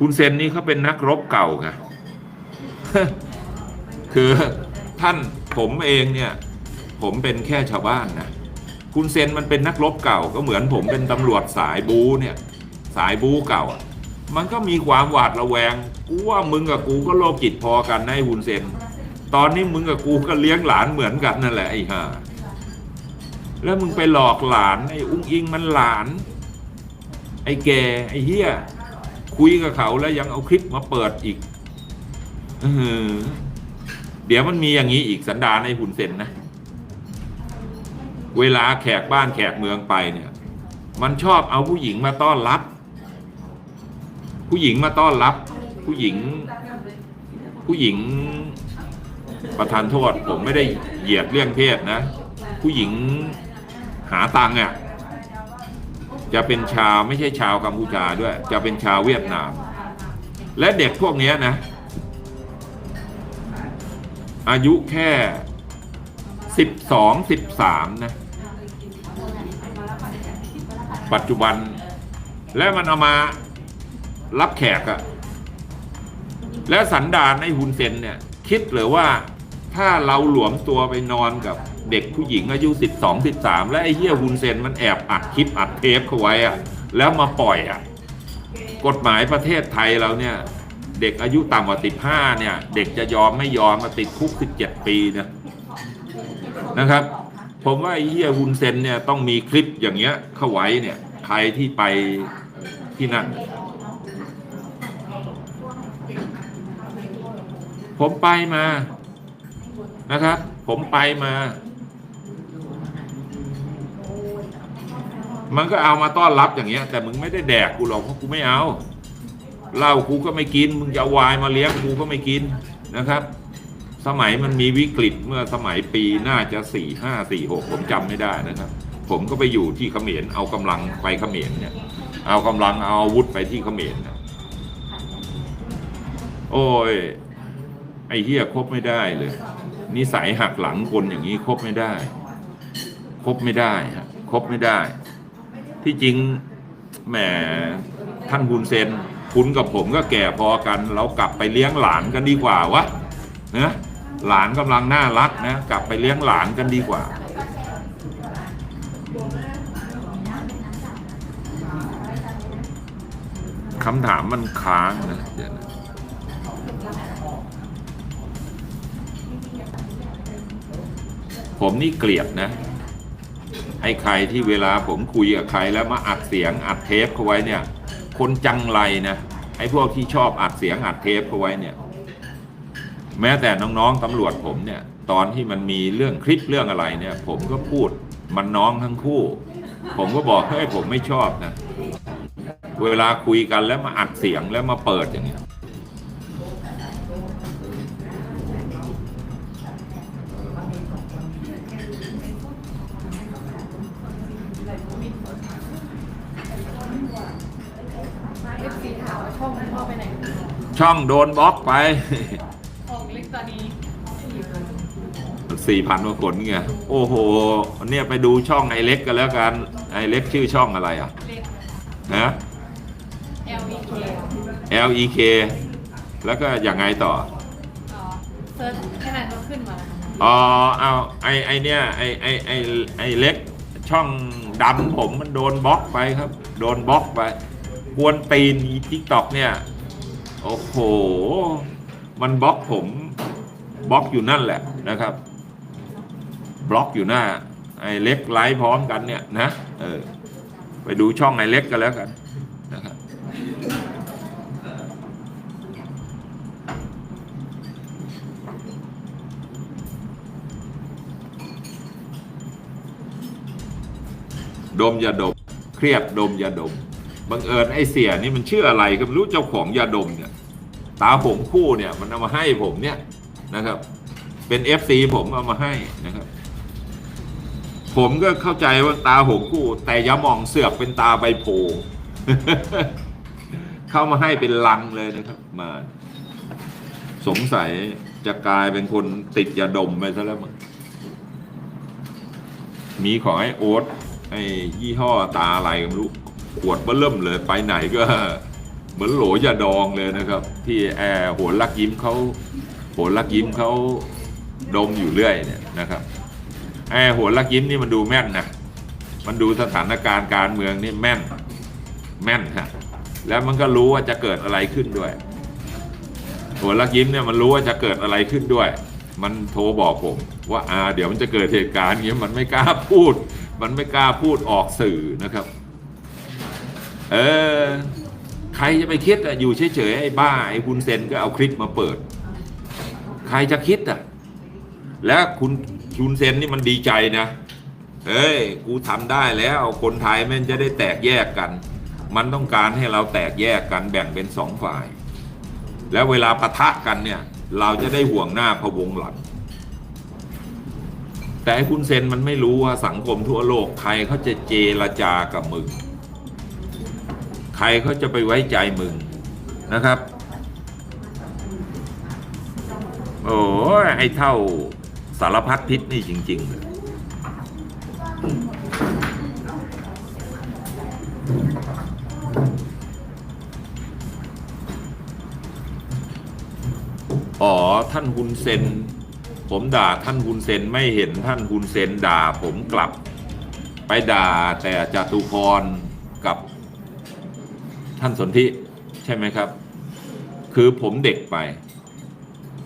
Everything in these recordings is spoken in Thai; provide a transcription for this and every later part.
คุณเซนนี่เขาเป็นนักรบเก่าไงคือท่านผมเองเนี่ย ผมเป็นแค่ชาวบ้านนะคุณเซนมันเป็นนักรบเก่าก็เหมือนผมเป็นตำรวจสายบูเนี่ย สายบูเก่าอะมันก็มีความหวาดระแวง กูว่ามึงกับกูก็โลภจิตพอกันนะไอ้คุณเซน ตอนนี้มึงกับกูก็เลี้ยงหลานเหมือนกันนั่นแหละไอ้ห่าแล้วมึงไปหลอกหลานไอ้อุ้งอิงมันหลาน ไอ้แกไอ้เฮีย คุยกับเขาแล้วยังเอาคลิปมาเปิดอีกเดี๋ยวมันมีอย่างนี้อีกสันดานหุ่นเซนนะ เวลาแขกบ้านแขกเมืองไปเนี่ย มันชอบเอาผู้หญิงมาต้อนรับ ผู้หญิงมาต้อนรับ ผู้หญิง ผู้หญิงประธานโทษผมไม่ได้เหยียดเรื่องเพศนะ ผู้หญิงหาตังค์อะ จะเป็นชาวไม่ใช่ชาวกัมพูชาด้วย จะเป็นชาวเวียดนาม และเด็กพวกนี้นะ อายุแค่สิบสองสิบสามนะ ปัจจุบัน และมันเอามารับแขกอะและสันดานในฮุนเซนเนี่ย คิดหรือว่าถ้าเราหลวมตัวไปนอนกับ เด็กผู้หญิงอายุสิบสองสิบสามและไอ้เหี้ยฮุนเซนมันแอบอัดคลิปอัดเทปเขาไว้อะแล้วมาปล่อยอะกฎหมายประเทศไทยเราเนี่ย เด็กอายุต่ำกว่าสิบห้าเนี่ย เด็กจะยอมไม่ยอมมาติดคุกสิบเจ็ดปีเนี่ยนะครับ ผมว่าไอ้เฮียฮุนเซนเนี่ยต้องมีคลิปอย่างเงี้ยเข้าไว้เนี่ยใครที่ไปที่นั่นผมไปมานะครับ ผมไปมา มันก็เอามาต้อนรับอย่างเงี้ย แต่มึงไม่ได้แดกกูหรอกเพราะกูไม่เอาเหล้ากูก็ไม่กิน มึงจะวายมาเลี้ยงกูก็ไม่กินนะครับ สมัยมันมีวิกฤตเมื่อสมัยปีน่าจะสี่ห้าสี่หกผมจำไม่ได้นะครับ ผมก็ไปอยู่ที่เขมรเอากำลังไปเขมรเนี่ย เอากำลังเอาอาวุธไปที่เขมรนะโอ้ยไอ้เฮียคบไม่ได้เลยนิสัยหักหลังคนอย่างนี้คบไม่ได้ คบไม่ได้ฮะคบไม่ได้ ที่จริงแหมท่านคุณเซนคุณกับผมก็แก่พอกัน เรากลับไปเลี้ยงหลานกันดีกว่าวะนะหลานกำลังน่ารักนะ กลับไปเลี้ยงหลานกันดีกว่า คำถามมันค้างนะเดี๋ยวนะผมนี่เกลียดนะ ไอ้ใครที่เวลาผมคุยกับใครแล้วมาอัดเสียงอัดเทปเขาไว้เนี่ย คนจังไรนะไอ้พวกที่ชอบอัดเสียงอัดเทปเขาไว้เนี่ย แม้แต่น้องๆตำรวจผมเนี่ย ตอนที่มันมีเรื่องคลิปเรื่องอะไรเนี่ย ผมก็พูดมันน้องทั้งคู่ ผมก็บอกเฮ้ยผมไม่ชอบนะ เวลาคุยกันแล้วมาอัดเสียงแล้วมาเปิดอย่างเงี้ย ช่องโดนบล็อกไปของเล็กตอนนี้สี่พันกว่าคนไงโอ้โหเนี่ยไปดูช่องไอเล็กกันแล้วกันไอเล็กชื่อช่องอะไรอะเล็กนะ L E K L E K แล้วก็ยังไงต่ออ๋อเซิร์ชแค่นั้นก็ขึ้นมาอ๋อเอาไอไอเนี่ยไอไอไอไอเล็กช่องดำผมมันโดนบล็อกไปครับ โดนบล็อกไปกวนตีนอีทิกตอกเนี่ย โอ้โห มันบล็อกผมบล็อกอยู่นั่นแหละนะครับ บล็อกอยู่หน้า ไอเล็กไลฟ์พร้อมกันเนี่ยนะเออไปดูช่องไอเล็กกันแล้วกันนะครับดมยาดม เครียดดมยาดมบังเอิญไอ้เสียนี่มันชื่ออะไรก็ไม่รู้เจ้าของยาดมเนี่ย ตาหงคู่เนี่ยมันเอามาให้ผมเนี่ยนะครับ เป็นเอฟซีผมเอามาให้นะครับ ผมก็เข้าใจว่าตาหงคู่ แต่อยามองเสือกเป็นตาใบโพเข้ามาให้เป็นลังเลยนะครับ มา สงสัยจะกลายเป็นคนติดยาดมไปซะแล้วมั้งมีของไอ้โอ๊ตไอ้ยี่ห้อตาอะไรก็ไม่รู้ขวดเบ้อเริ่มเลยไปไหนก็ มือนโหลยาดองเลยนะครับ ที่แอร์โหนลักยิ้มเขาโหนลักยิ้มเขาดมอยู่เรื่อยเนี่ยนะครับแอร์โหนลักยิ้มนี่มันดูแม่นนะมันดูสถานการณ์การเมืองนี่แม่นแม่นฮะแล้วมันก็รู้ว่าจะเกิดอะไรขึ้นด้วยโหนลักยิ้มเนี่ยมันรู้ว่าจะเกิดอะไรขึ้นด้วย มันโทรบอกผม ว่าอ่าเดี๋ยวมันจะเกิดเหตุการณ์อย่างเงี้ยมันไม่กล้าพูด มันไม่กล้าพูดออกสื่อนะครับ เออ ใครจะไปคิดอะอยู่เฉยๆไอ้บ้าไอ้คุณเซนก็เอาคลิปมาเปิด ใครจะคิดอะแล้วคุณคุณเซนนี่มันดีใจนะเอ้ยกูทำได้แล้วคนไทยแม่งจะได้แตกแยกกัน มันต้องการให้เราแตกแยกกันแบ่งเป็นสองฝ่าย แล้วเวลาปะทะกันเนี่ยเราจะได้ห่วงหน้าพะวงหลังแต่คุณเซนมันไม่รู้ว่าสังคมทั่วโลกใครเขาจะเจรจากับมึง ใครเขาจะไปไว้ใจมึงนะครับ โอ้ยไอ้เท่าสารพัดพิษนี่จริง ๆ เลยอ๋อท่านฮุนเซน ผมด่าท่านฮุนเซนไม่เห็นท่านฮุนเซนด่าผมกลับ ไปด่าแต่จตุพรกับ ท่านสนธิใช่ไหมครับ คือผมเด็กไป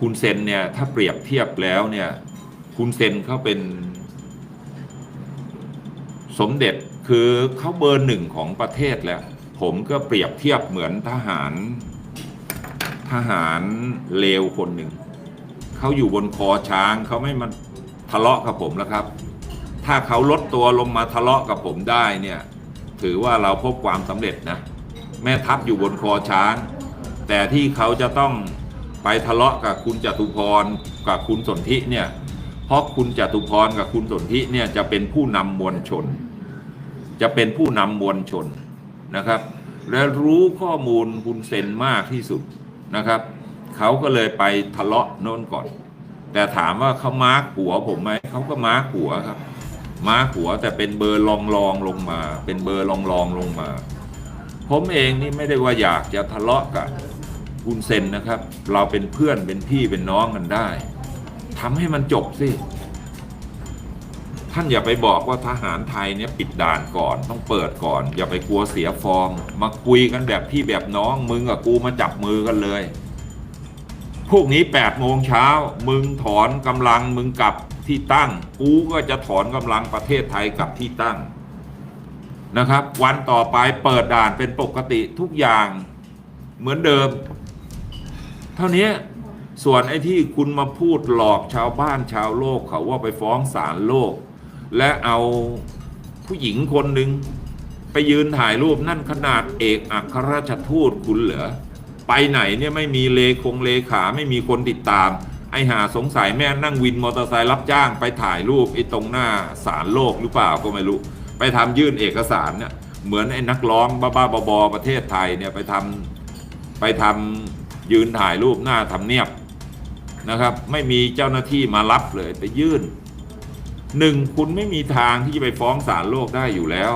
คุณเซนเนี่ยถ้าเปรียบเทียบแล้วเนี่ย คุณเซนเขาเป็น สมเด็จคือเขาเบอร์หนึ่งของประเทศแล้ว ผมก็เปรียบเทียบเหมือนทหาร ทหารเลวคนหนึ่งเขาอยู่บนคอช้างเขาไม่มาทะเลาะกับผมแล้วครับ ถ้าเขาลดตัวลงมาทะเลาะกับผมได้เนี่ย ถือว่าเราพบความสำเร็จนะ แม่ทัพอยู่บนคอช้าง แต่ที่เขาจะต้องไปทะเลาะกับคุณจตุพรกับคุณสนธิเนี่ยเพราะคุณจตุพรกับคุณสนธิเนี่ยจะเป็นผู้นำมวลชน จะเป็นผู้นำมวลชนนะครับ และรู้ข้อมูลคุณเซนมากที่สุดนะครับ เขาก็เลยไปทะเลาะโน่นก่อน แต่ถามว่าเขามาร์กหัวผมไหมเขาก็มาร์กหัวครับ มาร์กหัวแต่เป็นเบอร์ลองลองลงมา เป็นเบอร์ลองลองลงมา ผมเองนี่ไม่ได้ว่าอยากจะทะเลาะกับคุณเซนนะครับ เราเป็นเพื่อนเป็นพี่เป็นน้องกันได้ทำให้มันจบสิ ท่านอย่าไปบอกว่าทหารไทยเนี่ยปิดด่านก่อนต้องเปิดก่อน อย่าไปกลัวเสียฟอร์ม มาคุยกันแบบพี่แบบน้องมึงกับกูมาจับมือกันเลยพวกนี้แปดโมงเช้ามึงถอนกำลังมึงกลับที่ตั้ง กูก็จะถอนกำลังประเทศไทยกลับที่ตั้ง นะครับ วันต่อไปเปิดด่านเป็นปกติทุกอย่างเหมือนเดิม เท่านี้ส่วนไอ้ที่คุณมาพูดหลอกชาวบ้านชาวโลกเขาว่าไปฟ้องศาลโลก และเอาผู้หญิงคนหนึ่งไปยืนถ่ายรูปนั่นขนาดเอกอัครราชทูตคุณเหรอไปไหนเนี่ยไม่มีเลคงเลขาไม่มีคนติดตาม ไอหาสงสัยแม่นั่งวินมอเตอร์ไซค์รับจ้างไปถ่ายรูปไอ้ตรงหน้าศาลโลกหรือเปล่าก็ไม่รู้ ไปทำยื่นเอกสารเนี่ยเหมือนไอ้นักร้องบ้าๆบอๆประเทศไทยเนี่ยไปทำไปทำยืนถ่ายรูปหน้าทำเนียบนะครับ ไม่มีเจ้าหน้าที่มารับเลยไปยื่นหนึ่งคุณไม่มีทางที่จะไปฟ้องศาลโลกได้อยู่แล้ว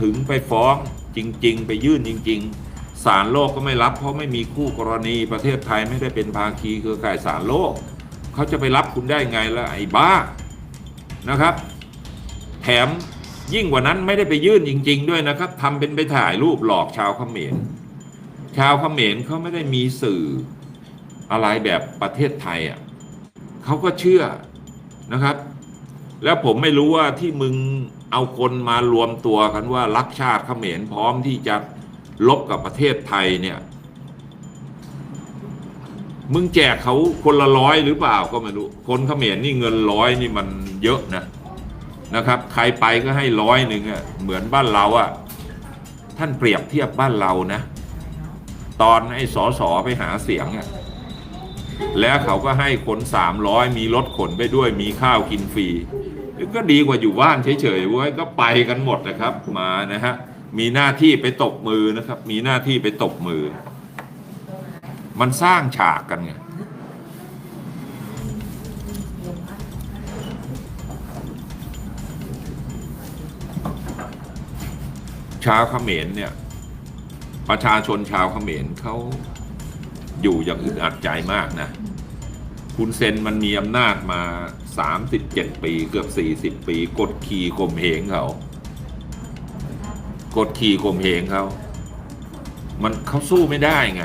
ถึงไปฟ้องจริง ๆ ไปยื่นจริง ๆศาลโลกก็ไม่รับ เพราะไม่มีคู่กรณีประเทศไทยไม่ได้เป็นภาคีเครือข่ายศาลโลก เขาจะไปรับคุณได้ไงล่ะไอ้บ้านะครับ แถม ยิ่งกว่านั้นไม่ได้ไปยื่นจริง ๆ ด้วยนะครับทำเป็นไปถ่ายรูปหลอกชาวเขมร ชาวเขมรเขาไม่ได้มีสื่ออะไรแบบประเทศไทยอะเขาก็เชื่อนะครับ แล้วผมไม่รู้ว่าที่มึงเอาคนมารวมตัวกันว่ารักชาติเขมรพร้อมที่จะลบกับประเทศไทยเนี่ยมึงแจกเขาคนละร้อยหรือเปล่าก็ไม่รู้ คนเขมรนี่เงินร้อยนี่มันเยอะนะ นะครับ ใครไปก็ให้ร้อยหนึ่งอะเหมือนบ้านเราอะท่านเปรียบเทียบบ้านเรานะ ตอนไอ้สอสอไปหาเสียงอะแล้วเขาก็ให้คนสามร้อยมีรถขนไปด้วยมีข้าวกินฟรีก็ดีกว่าอยู่บ้านเฉยๆเว้ยก็ไปกันหมดนะครับ มานะฮะมีหน้าที่ไปตบมือนะครับ มีหน้าที่ไปตบมือ มันสร้างฉากกันไง ชาวเขมรเนี่ย ประชาชนชาวเขมรเขาอยู่อย่างอึดอัดใจมากนะ คุณเซนมันมีอำนาจมา 37 ปีเกือบ 40 ปี กดขี่ข่มเหงเขา กดขี่ข่มเหงเขา มันเขาสู้ไม่ได้ไง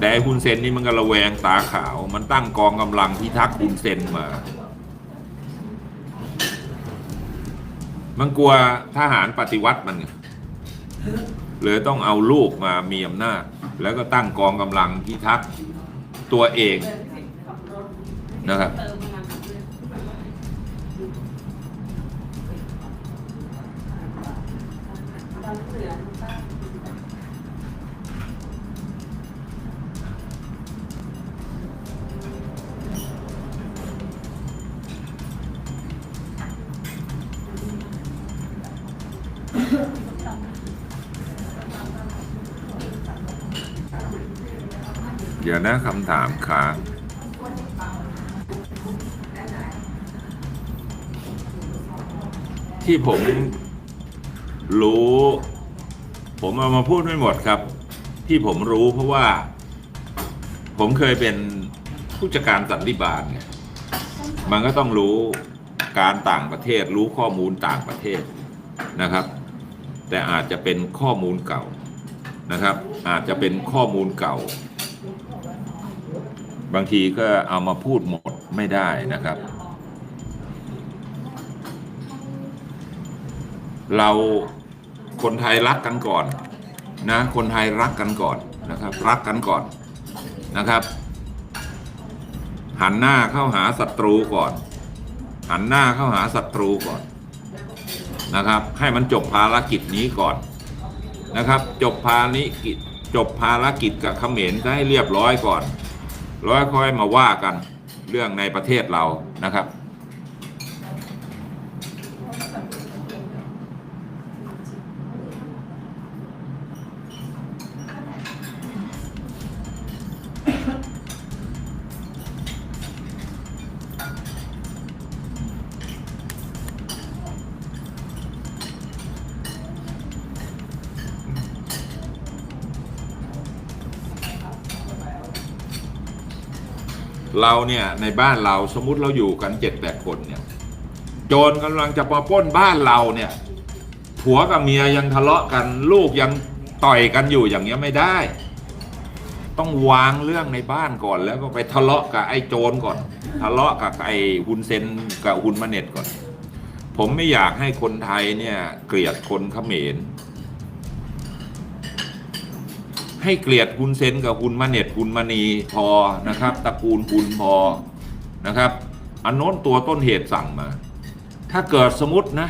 แต่คุณเซนนี่มันก็ระแวงตาขาว มันตั้งกองกำลังพิทักษ์คุณเซนมา มันกลัวทหารปฏิวัติมันไงเลยต้องเอาลูกมามีอำนาจ แล้วก็ตั้งกองกำลังพิทักษ์ตัวเองนะครับ นะคำถามค้างที่ผมรู้ ผมเอามาพูดไม่หมดครับ ที่ผมรู้เพราะว่า ผมเคยเป็นผู้จัดการสันติบาลไงมันก็ต้องรู้การต่างประเทศรู้ข้อมูลต่างประเทศนะครับ แต่อาจจะเป็นข้อมูลเก่านะครับ อาจจะเป็นข้อมูลเก่า บางทีก็เอามาพูดหมดไม่ได้นะครับ เราคนไทยรักกันก่อนนะคนไทยรักกันก่อนนะครับ รักกันก่อนนะครับ หันหน้าเข้าหาศัตรูก่อน หันหน้าเข้าหาศัตรูก่อนนะครับ ให้มันจบภารกิจนี้ก่อนนะครับ จบภารกิจจบภารกิจกับเขมรก็ให้เรียบร้อยก่อน ร้วค่อยมาว่ากันเรื่องในประเทศเรานะครับ เราเนี่ยในบ้านเราสมมุติเราอยู่กันเจ็ดแปดคนเนี่ย โจรกำลังจะมาปล้นบ้านเราเนี่ยผัวกับเมียยังทะเลาะกันลูกยังต่อยกันอยู่อย่างเงี้ยไม่ได้ ต้องวางเรื่องในบ้านก่อนแล้วก็ไปทะเลาะกับไอ้โจรก่อน ทะเลาะกับไอ้ฮุนเซนกับฮุนมาเน็ตก่อน ผมไม่อยากให้คนไทยเนี่ยเกลียดคนเขมร ให้เกลียดฮุนเซนกับฮุนมาเน็ตฮุนมานีพอนะครับตระกูลฮุนพอนะครับอันโน้นตัวต้นเหตุสั่งมา ถ้าเกิดสมมตินะ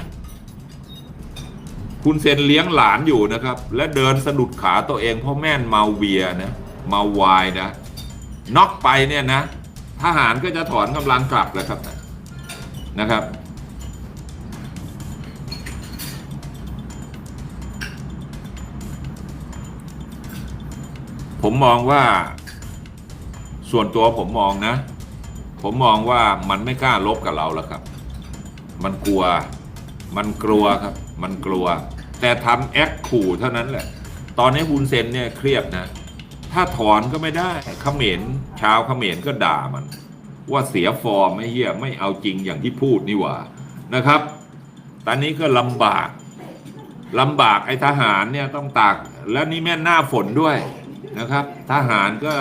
คุณเซนเลี้ยงหลานอยู่นะครับ และเดินสะดุดขาตัวเองเพราะแม่นเมาเบียนะเมาวายนะน็อกไปเนี่ยนะทหารก็จะถอนกำลังกลับเลยครับนะครับ ผมมองว่า ส่วนตัวผมมองนะ ผมมองว่ามันไม่กล้าลบกับเราแล้วครับ มันกลัว มันกลัวครับ มันกลัว แต่ทำแอคขู่เท่านั้นแหละ ตอนนี้ฮุนเซนเนี่ยเครียดนะ ถ้าถอนก็ไม่ได้เขมรชาวเขมรก็ด่ามัน ว่าเสียฟอร์มไม่เหี้ยไม่เอาจริงอย่างที่พูดนี่หว่านะครับ ตอนนี้ก็ลำบากลำบากไอ้ทหารเนี่ยต้องตาก แล้วนี่แม่นหน้าฝนด้วย นะครับ ทหารก็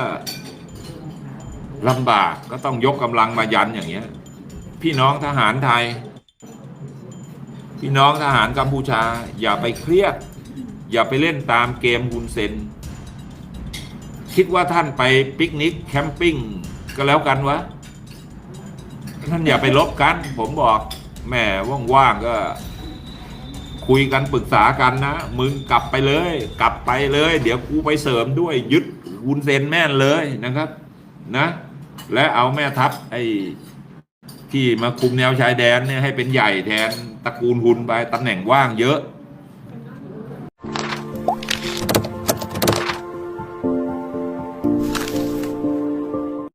ลำบากก็ต้องยกกำลังมายันอย่างเงี้ย พี่น้องทหารไทย พี่น้องทหารกัมพูชา อย่าไปเครียด อย่าไปเล่นตามเกมฮุนเซน คิดว่าท่านไปปิกนิกแคมปิ้งก็แล้วกันวะท่านอย่าไปลบกัน ผมบอกแหม่ว่างๆก็ คุยกันปรึกษากันนะ มึงกลับไปเลย กลับไปเลย เดี๋ยวกูไปเสริมด้วยยึดวุนเซนแม่นเลยนะครับนะ และเอาแม่ทัพไอ้ที่มาคุมแนวชายแดนเนี่ยให้เป็นใหญ่แทนตระกูลหุนไปตำแหน่งว่างเยอะ